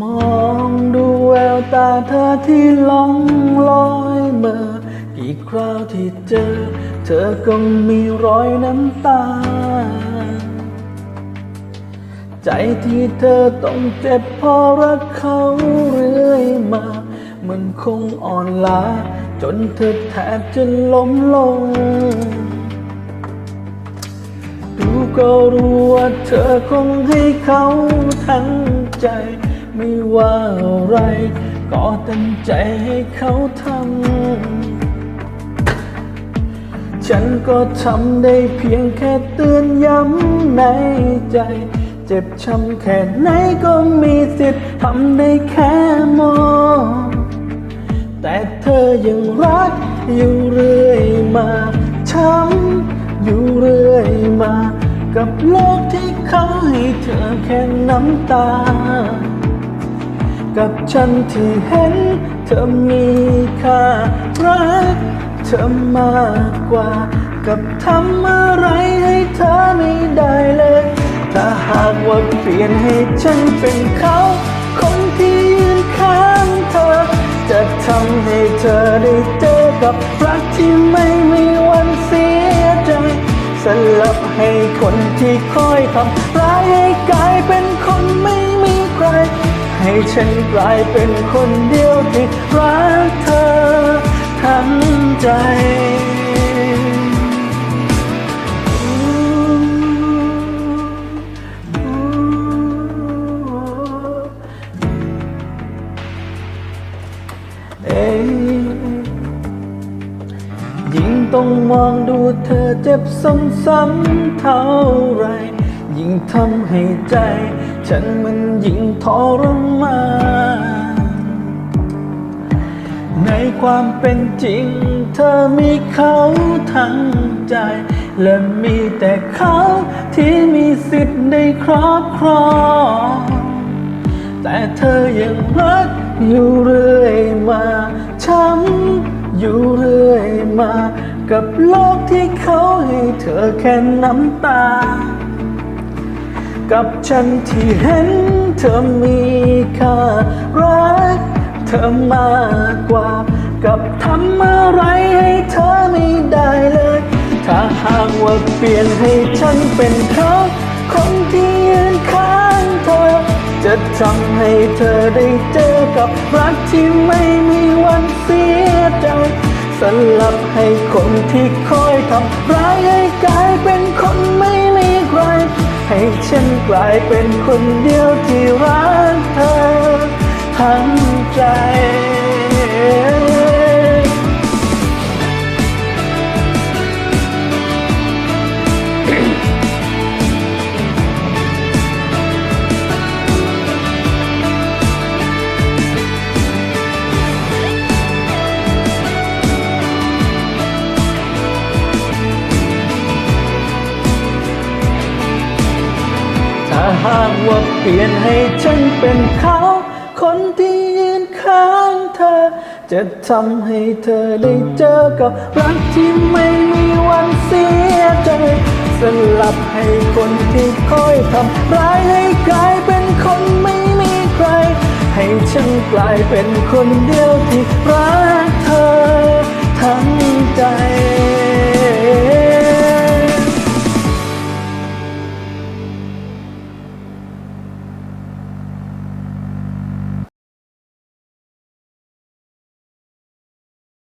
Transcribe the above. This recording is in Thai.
มองดูแววตาเธอที่ล่องลอยเมื่อกี่คราวที่เจอ เธอก็มีรอยน้ำตา ใจที่เธอต้องเจ็บเพราะรักเขาเรื่อยมา มันคงอ่อนล้า จนเธอแทบจะล้มลง ดูก็รู้ว่าเธอคงให้เขาทั้งใจ ไม่ว่าอะไรก็เต็มใจให้เขาทำ ฉันก็ทำได้เพียงแค่เตือนย้ำในใจ เจ็บช้ำแค่ไหนก็มีสิทธิ์ทำได้แค่มองแต่เธอยังรักอยู่เรื่อยมาช้ำอยู่เรื่อยมา กับโลกที่เขาให้เธอแค่น้ำตา กับฉันที่เห็น เธอมีค่ารัก เธอมากกว่า กับทำอะไรให้เธอไม่ได้เลย ถ้าหากว่าเปลี่ยนให้ฉันเป็นเขา คนที่ยืนข้างเธอ จะทำให้เธอได้เจอกับรักที่ไม่มีวันเสียใจสลับให้คนที่คอยทำร้ายให้กลายเป็นคนไม่ ฉันกลายเป็นคนเดียวที่รักเธอทั้งใจเอ๊ะยิ่งต้องมองดูเธอเจ็บซ้ำๆเท่าไร ยิ่งทำให้ใจ ฉันมันยิ่งทรมานในความเป็นจริง เธอมีเขาทั้งใจ และมีแต่เขาที่มีสิทธิ์ได้ครอบครอง แต่เธอยังรักอยู่เรื่อยมาช้ำอยู่เรื่อยมา กับโลกที่เขาให้เธอแค่น้ำตา กับฉันที่เห็นเธอมีค่ารักเธอมากกว่า กับทำอะไรให้เธอไม่ได้เลย ถ้าหากว่าเปลี่ยนให้ฉันเป็นเขาคนที่ยืนข้างเธอ จะทำให้เธอได้เจอกับรักที่ไม่มีวันเสียใจสลับให้คนที่คอยทำร้ายให้กลายเป็นคนไม่ ฉันกลายเป็นคนเดียวที่รักเธอทั้งใจ หากว่าเปลี่ยนให้ฉันเป็นเขา คนที่ยืนข้างเธอ จะทำให้เธอได้เจอกับรักที่ไม่มีวันเสียใจสลับให้คนที่คอยทำร้ายให้กลายเป็นคนไม่มีใคร ให้ฉันกลายเป็นคนเดียวที่รักเธอ